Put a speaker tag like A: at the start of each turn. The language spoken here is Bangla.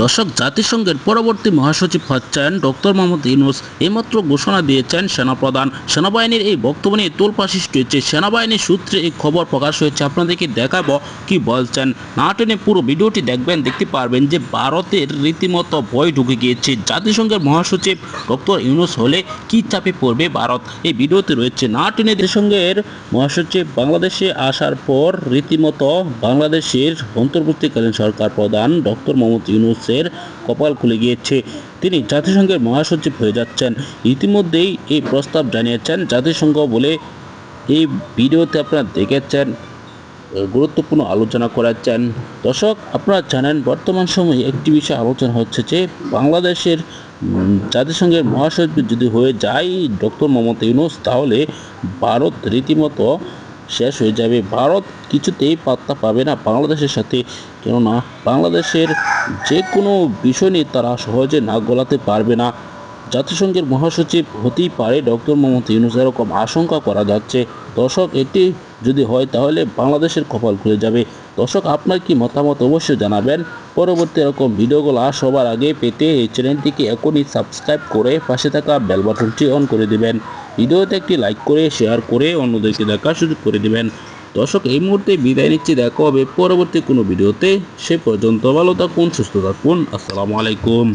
A: দর্শক, জাতিসংঘের পরবর্তী মহাসচিব হচ্ছেন ডক্টর মোহাম্মদ ইউনুস। এইমাত্র ঘোষণা দিয়েছেন সেনাপ্রধান। সেনাবাহিনীর এই বক্তব্য নিয়ে তোলপা সৃষ্টি হয়েছে সেনাবাহিনীর সূত্রে এই খবর প্রকাশ হয়েছে। আপনাদেরকে দেখাবো কি বলছেন। না টেনে পুরো ভিডিওটি দেখবেন, দেখতে পারবেন যে ভারতের রীতিমতো ভয় ঢুকে গিয়েছে। জাতিসংঘের মহাসচিব ডক্টর ইউনুস হলে কি চাপে পড়বে ভারত? এই ভিডিওতে রয়েছে না টেনে জাতিসংঘের মহাসচিব। বাংলাদেশে আসার পর রীতিমতো বাংলাদেশের অন্তর্বর্তীকালীন সরকার প্রধান ডক্টর মোহাম্মদ ইউনুসের কপাল খুলে গিয়েছে। তিনি জাতিসংঘের মহাসচিব হয়ে যাচ্ছেন। ইতিমধ্যেই এই প্রস্তাব জানিয়েছেন জাতিসংঘ বলে এই ভিডিওতে আপনারা দেখেছেন গুরুত্বপূর্ণ আলোচনা করাচ্ছেন দর্শক, আপনারা জানেন বর্তমান সময়ে একটি বিষয় আলোচনা হচ্ছে যে বাংলাদেশের জাতিসংঘের মহাসচিব যদি হয়ে যায় ডক্টর মোহাম্মদ ইউনুস, তাহলে ভারত রীতিমতো শেষ হয়ে যাবে। ভারত কিছুতেই পাত্তা পাবে না বাংলাদেশের সাথে। কেননা বাংলাদেশের যে কোনো বিষয় নিয়ে তারা সহজে নাক গলাতে পারবে না। জাতিসংঘের মহাসচিব হতেই পারে ডক্টর মোহাম্মদ ইউনুস। এরকম আশঙ্কা করা যাচ্ছে। দর্শক, এটি যদি হয় তাহলে বাংলাদেশের কপাল খুলে যাবে। দর্শক, আপনার কি মতামত অবশ্যই জানাবেন। পরবর্তী এরকম ভিডিওগুলো সবার আগে পেতে এই চ্যানেলটিকে এখনই সাবস্ক্রাইব করে পাশে থাকা বেল বাটনটি অন করে দিবেন। ভিডিওতে একটি লাইক করে শেয়ার করে অন্যদেরকে দেখার সুযোগ করে দিবেন। দর্শক, এই মুহূর্তে বিদায় নিচ্ছি। দেখা হবে পরবর্তী কোনো ভিডিওতে। সে পর্যন্ত ভালো থাকুন, সুস্থ থাকুন। আসসালামু আলাইকুম।